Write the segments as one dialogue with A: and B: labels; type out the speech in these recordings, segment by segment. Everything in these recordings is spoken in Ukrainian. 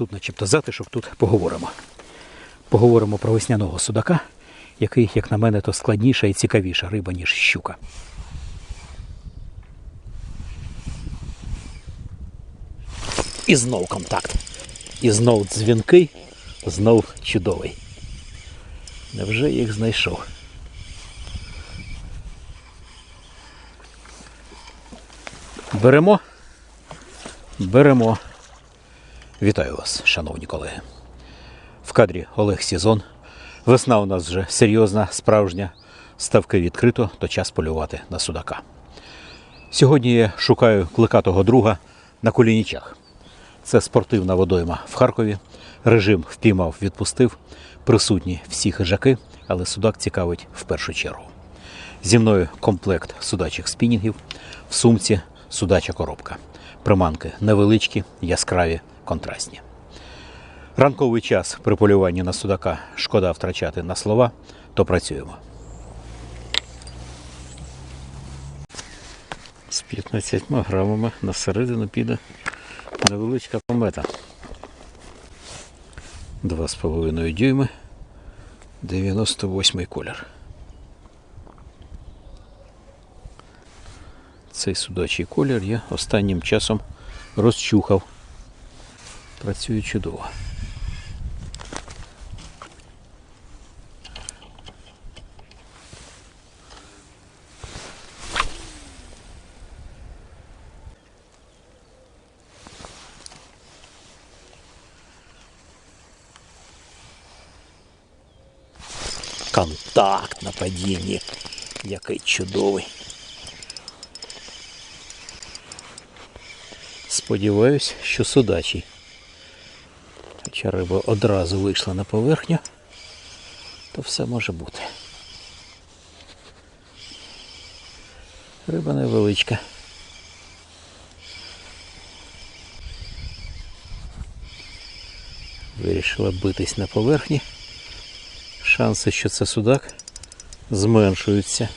A: Тут начебто затишок, тут поговоримо. Поговоримо про весняного судака, який, як на мене, то складніша і цікавіша риба, ніж щука. І знов контакт. І знов дзвінкий, знов чудовий. Невже їх знайшов? Беремо. Беремо. Вітаю вас, шановні колеги. В кадрі Олег Сізон. Весна у нас вже серйозна, справжня. Ставки відкрито, то час полювати на судака. Сьогодні я шукаю кликатого друга на Кулінічах. Це спортивна водойма в Харкові. Режим впіймав, відпустив. Присутні всі хижаки, але судак цікавить в першу чергу. Зі мною комплект судачих спінінгів, в сумці судача коробка. Приманки невеличкі, яскраві, контрастні. Ранковий час при полюванні на судака шкода втрачати на слова, то працюємо. З 15 грамами на середину піде невеличка комета. 2,5 дюйми, 98 колір. Цей судачий колір я останнім часом розчухав. Працює чудово. Контакт на падінні. Який чудовий. Сподіваюсь, що судачий. Хоча риба одразу вийшла на поверхню, то все може бути. Риба невеличка. Вирішила битись на поверхні. Шанси, що це судак, зменшуються.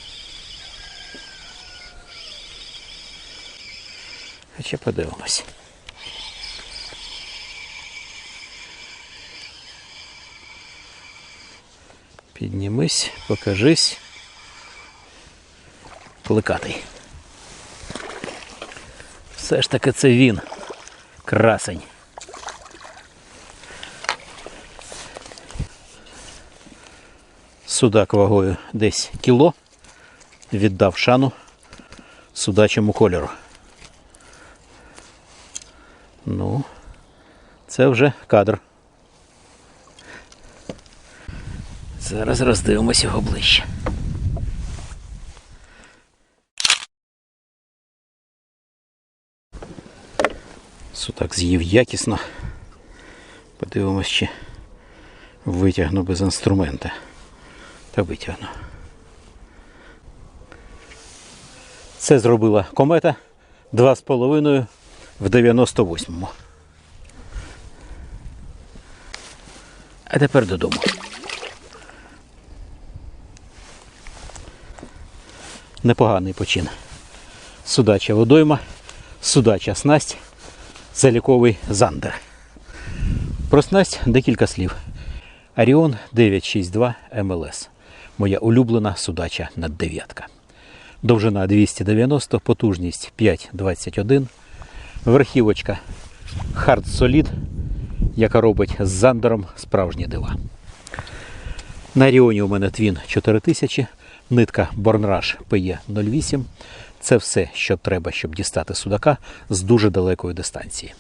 A: Хоча подивимось. Піднімись, покажись. Кликатий. Все ж таки це він. Красень. Судак вагою десь кіло. Віддав шану судачому кольору. Ну, це вже кадр. Зараз роздивимось його ближче. Судак з'їв якісно. Подивимось, чи витягну без інструмента. Та витягну. Це зробила комета 2,5 в 98-му. А тепер додому. Непоганий почин. Судача водойма, судача снасть, заліковий зандер. Про снасть декілька слів. Аріон 962 МЛС. Моя улюблена судача наддев'ятка. Довжина 290, потужність 5,21. Верхівочка Hard Solid, яка робить з зандером справжні дива. На Ріоні у мене твін 4000, нитка Bornrush PE08. Це все, що треба, щоб дістати судака з дуже далекої дистанції.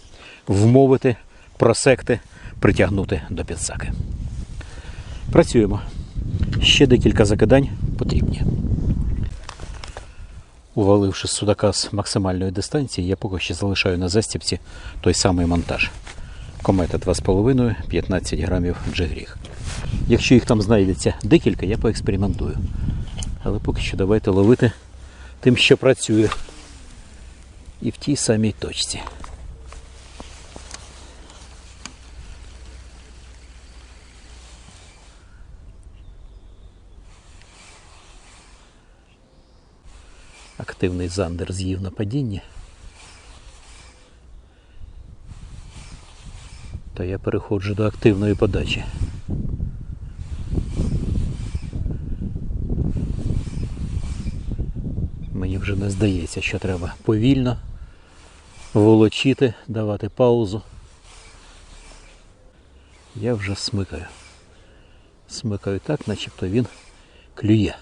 A: Вмовити, просекти, притягнути до підсаки. Працюємо. Ще декілька закидань потрібні. Уваливши судака з максимальної дистанції, я поки що залишаю на застіпці той самий монтаж. Комета 2,5, 15 грамів джигріг. Якщо їх там знайдеться декілька, я поекспериментую. Але поки що давайте ловити тим, що працює. І в тій самій точці. Активний зандер з'їв на падінні. Та я переходжу до активної подачі. Мені вже не здається, що треба повільно волочити, давати паузу. Я вже смикаю. Смикаю так, начебто він клює.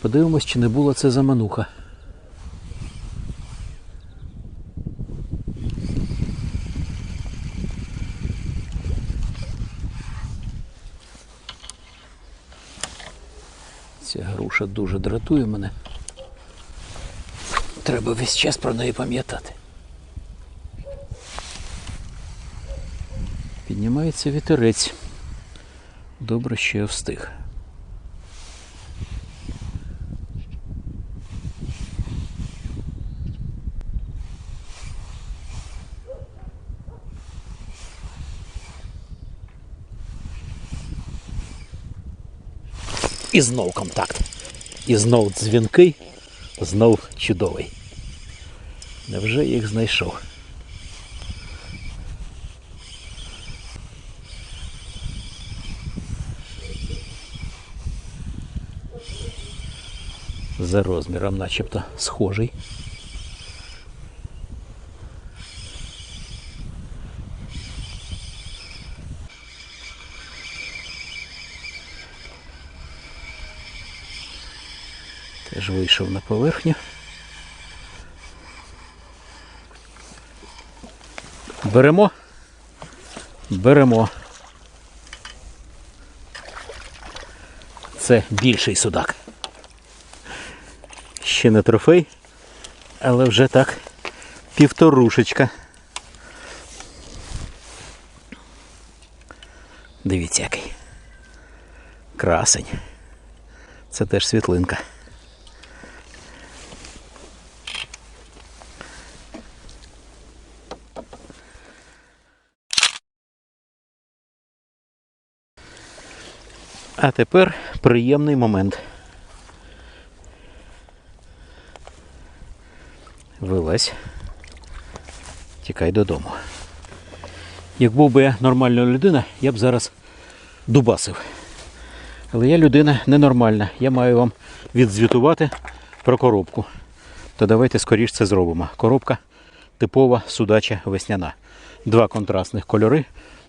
A: Подивимось, чи не була це замануха. Ця груша дуже дратує мене. Треба весь час про неї пам'ятати. Піднімається вітерець. Добре, що я встиг. І знов контакт. І знов дзвінки, знов чудовий. Невже їх знайшов? За розміром начебто схожий. Теж вийшов на поверхню. Беремо. Беремо. Це більший судак. Ще не трофей, але вже так півторушечка. Дивіться який. Красень. Це теж світлинка. А тепер приємний момент. Вилазь. Тікай додому. Як був би я нормальна людина, я б зараз дубасив. Але я людина ненормальна. Я маю вам відзвітувати про коробку. То давайте скоріш це зробимо. Коробка типова судача весняна. Два контрастних кольори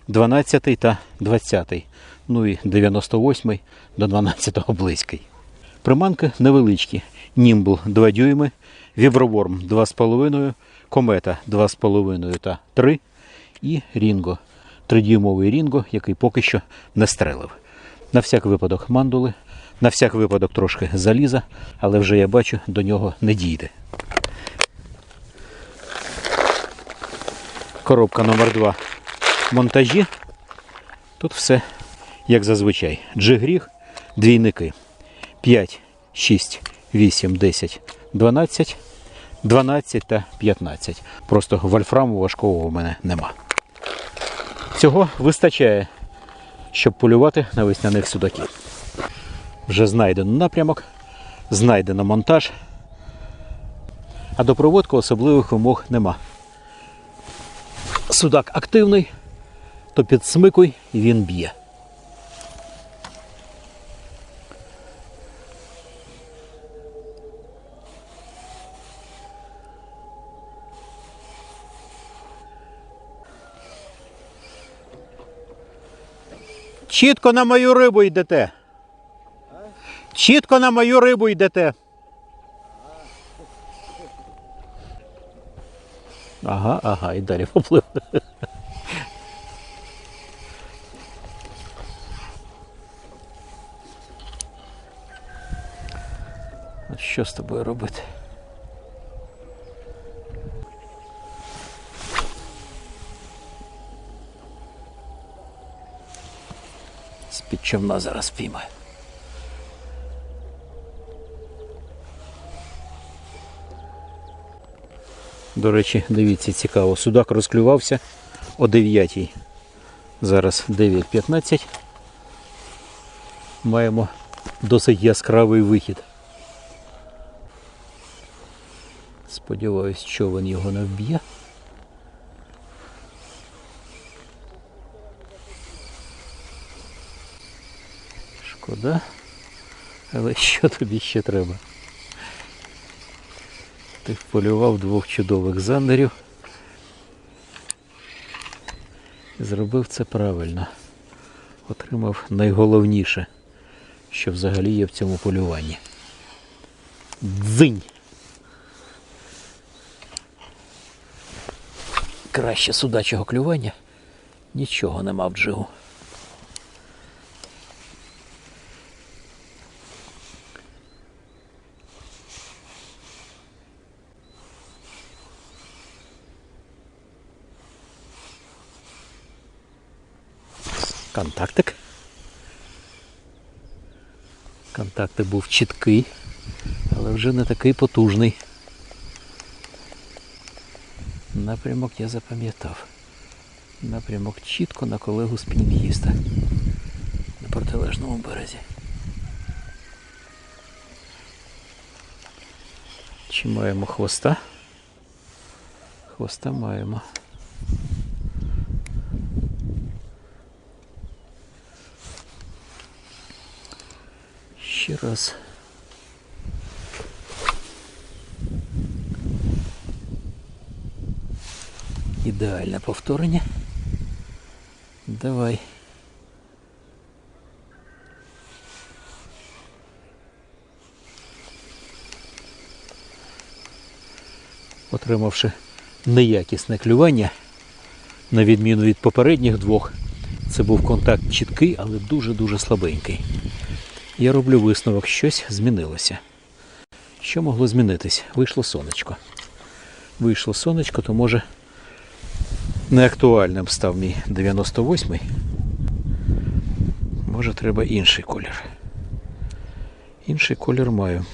A: 12 та 20. Ну і 98 до 12 близький. Приманки невеличкі. Німбл 2 дюйми, віброворм 2,5, комета 2,5 та 3 і Рінго. 3-дюймовий Рінго, який поки що не стрелив. На всяк випадок мандули, на всяк випадок трошки заліза, але вже я бачу, до нього не дійде. Коробка номер 2 монтажі. Тут все як зазвичай. Джигріг, двійники. 5, 6, 8, 10, 12, 12 та 15. Просто вольфраму важкого у мене нема. Цього вистачає, щоб полювати на весняних судаків. Вже знайдено напрямок, знайдено монтаж, а до проводки особливих вимог нема. Судак активний, то підсмикуй і він б'є. Чітко на мою рибу йдете. Чітко на мою рибу йдете. Ага, ага, і далі поплив. Що з тобою робити? З-під човна зараз піймаю. До речі, дивіться, цікаво. Судак розклювався о 9. Зараз 9.15. Маємо досить яскравий вихід. Сподіваюсь, човен його не вб'є. Шкода, але що тобі ще треба? Ти вполював двох чудових зандерів. Зробив це правильно. Отримав найголовніше, що взагалі є в цьому полюванні. Дзинь! Краще судачого клювання нічого нема в джигу. Контактик. Контактик був чіткий, але вже не такий потужний. Напрямок я запам'ятав. Напрямок чітко на колегу спінінгіста на протилежному березі. Чи маємо хвоста? Хвоста маємо. Ще раз. Ідеальне повторення. Давай. Отримавши неякісне клювання, на відміну від попередніх двох, це був контакт чіткий, але дуже-дуже слабенький. Я роблю висновок, щось змінилося. Що могло змінитись? Вийшло сонечко. Вийшло сонечко, то може неактуальним став мій 98-й. Може треба інший колір. Інший колір маю.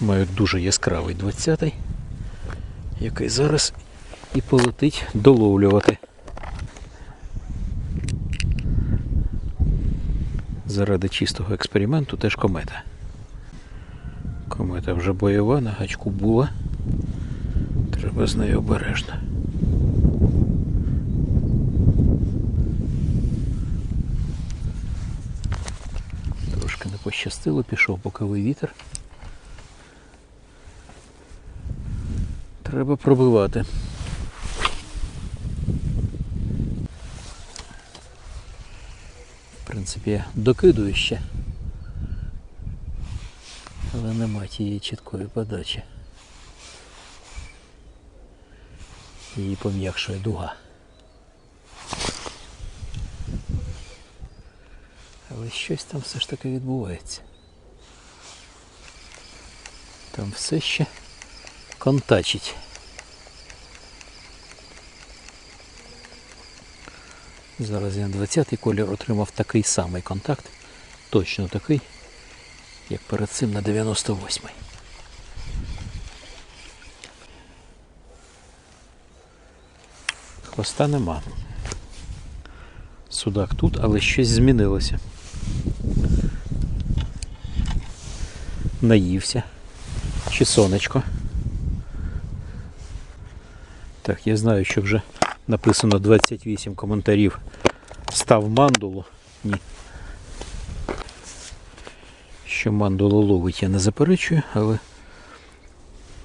A: Маю дуже яскравий 20-й, який зараз і полетить доловлювати. Заради чистого експерименту теж комета. Комета вже бойова, на гачку була. Треба з нею обережно. Трошки не пощастило, пішов боковий вітер. Треба пробивати. В принципі, я докидую ще. Але нема тієї чіткої подачі. Її пом'якшує дуга. Але щось там все ж таки відбувається. Там все ще контачить. Зараз я на 20-й колір отримав такий самий контакт, точно такий, як перед цим на 98-й. Хвоста нема. Судак тут, але щось змінилося. Наївся. Чи сонечко. Так, я знаю, що вже написано 28 коментарів. Став мандулу. Ні. Що мандулу ловить, я не заперечую, але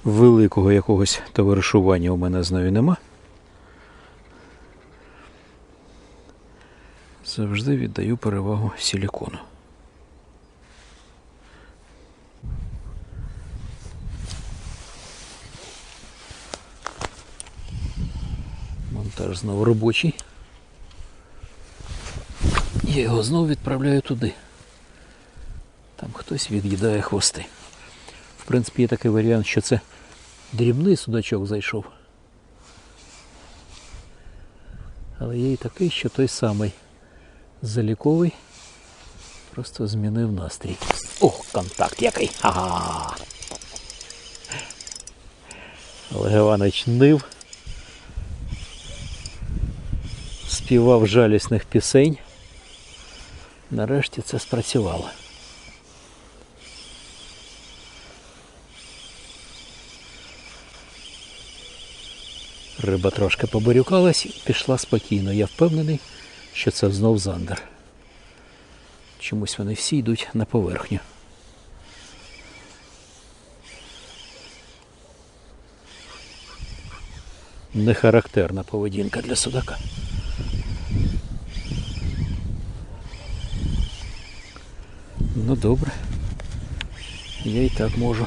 A: великого якогось товаришування у мене з нею нема. Завжди віддаю перевагу силікону. Монтаж знову робочий. Я його знову відправляю туди. Там хтось від'їдає хвости. В принципі, є такий варіант, що це дрібний судачок зайшов. Але є і такий, що той самий заліковий просто змінив настрій. Ох, контакт який! Ага. Олег Іванович нив. Співав жалісних пісень. Нарешті це спрацювало. Риба трошки поборюкалась і пішла спокійно. Я впевнений, що це знов зандер. Чомусь вони всі йдуть на поверхню. Не характерна поведінка для судака. Ну добре. Я і так можу.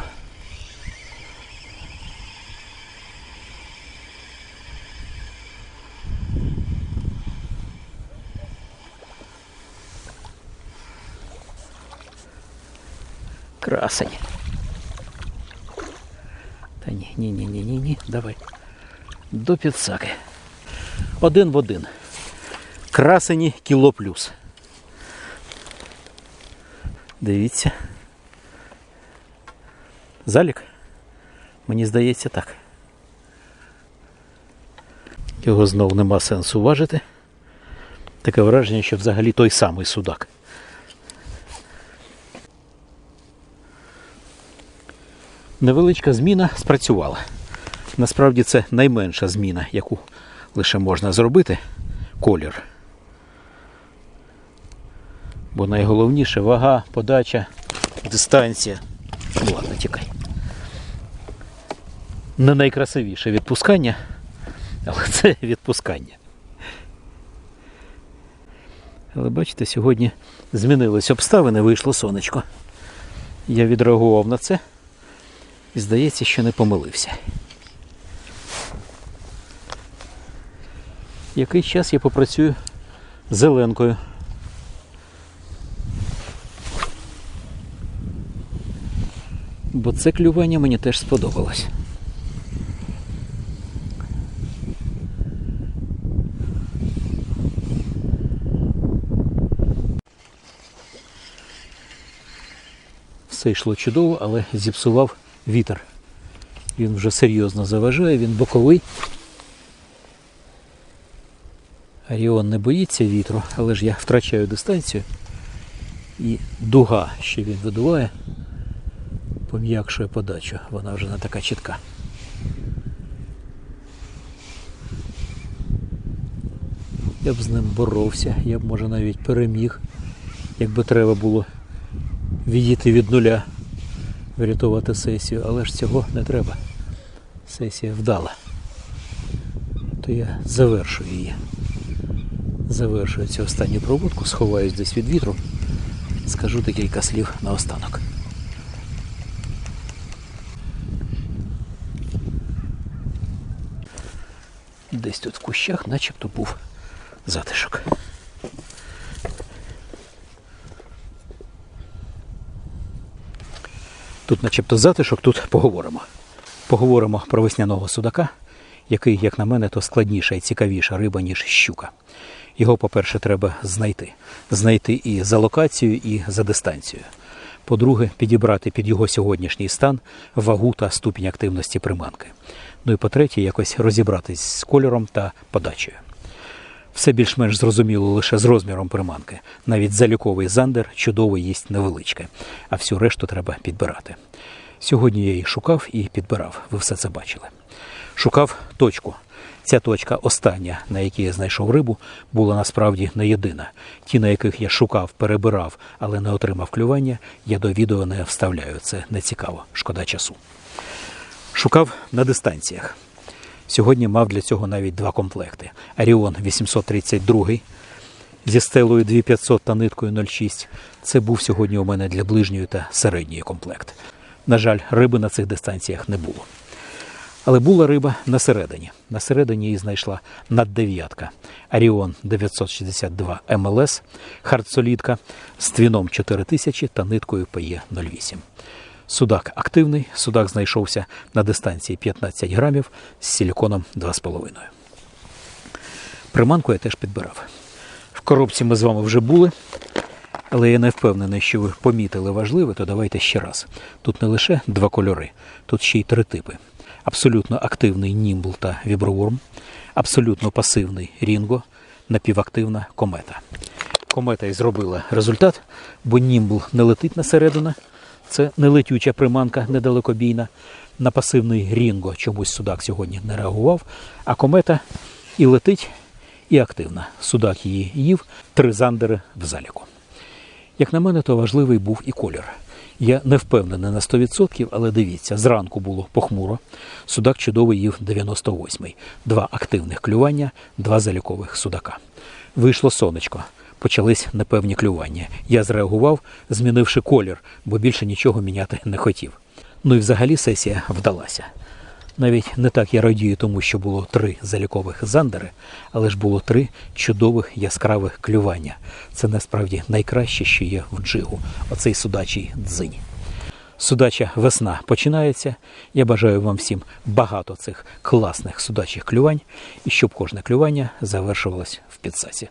A: Красень. Та ні, ні, ні, ні, ні, ні. Давай. До підсаки. Один в один. Красені кіло плюс. Дивіться. Залік? Мені здається так. Його знову нема сенсу важити. Таке враження, що взагалі той самий судак. Невеличка зміна спрацювала. Насправді це найменша зміна, яку лише можна зробити колір. Бо найголовніше вага, подача, дистанція. Ну ладно, тікай. Не найкрасивіше відпускання, але це відпускання. Але бачите, сьогодні змінились обставини, вийшло сонечко. Я відреагував на це і здається, що не помилився. Який час я попрацюю зеленкою. Бо це клювання мені теж сподобалось. Все йшло чудово, але зіпсував вітер. Він вже серйозно заважає, він боковий. Аріон не боїться вітру, але ж я втрачаю дистанцію. І дуга, що він видуває, пом'якшує подачу. Вона вже не така чітка. Я б з ним боровся, я б може навіть переміг, якби треба було відійти від нуля, врятувати сесію, але ж цього не треба. Сесія вдала. То я завершую її. Завершую цю останню проводку, сховаюсь десь від вітру. Скажу декілька слів наостанок. Десь тут в кущах начебто був затишок. Тут начебто затишок, тут поговоримо. Поговоримо про весняного судака, який, як на мене, то складніша і цікавіша риба, ніж щука. Його, по-перше, треба знайти. Знайти і за локацією, і за дистанцією. По-друге, підібрати під його сьогоднішній стан вагу та ступінь активності приманки. Ну і по-третє, якось розібратись з кольором та подачею. Все більш-менш зрозуміло лише з розміром приманки. Навіть заліковий зандер чудово їсть невеличке, а всю решту треба підбирати. Сьогодні я її шукав і підбирав. Ви все це бачили. Шукав точку. Ця точка остання, на якій я знайшов рибу, була насправді не єдина. Ті, на яких я шукав, перебирав, але не отримав клювання, я до відео не вставляю. Це не цікаво, шкода часу. Шукав на дистанціях. Сьогодні мав для цього навіть два комплекти. Аріон 832 зі стелою 2500 та ниткою 0,6. Це був сьогодні у мене для ближньої та середньої комплект. На жаль, риби на цих дистанціях не було. Але була риба на середині. На середині її знайшла наддев'ятка. Аріон 962 МЛС, хардсолідка з твіном 4000 та ниткою ПЕ-08. Судак активний, судак знайшовся на дистанції 15 грамів з силіконом 2,5. Приманку я теж підбирав. В коробці ми з вами вже були, але я не впевнений, що ви помітили важливе, то давайте ще раз. Тут не лише два кольори, тут ще й три типи. Абсолютно активний німбл та віброворм, абсолютно пасивний рінго, напівактивна комета. Комета і зробила результат, бо німбл не летить на середину, це не летюча приманка недалекобійна. На пасивний рінго чомусь судак сьогодні не реагував, а комета і летить, і активна. Судак її їв, три зандери в заліку. Як на мене, то важливий був і колір. Я не впевнений на 100%, але дивіться, зранку було похмуро. Судак чудовий їв 98-й. Два активних клювання, два залікових судака. Вийшло сонечко. Почались непевні клювання. Я зреагував, змінивши колір, бо більше нічого міняти не хотів. Ну і взагалі сесія вдалася. Навіть не так я радію тому, що було три залікових зандери, але ж було три чудових яскравих клювання. Це насправді найкраще, що є в джигу, оцей судачий дзинь. Судача весна починається. Я бажаю вам всім багато цих класних судачих клювань і щоб кожне клювання завершувалось в підсаці.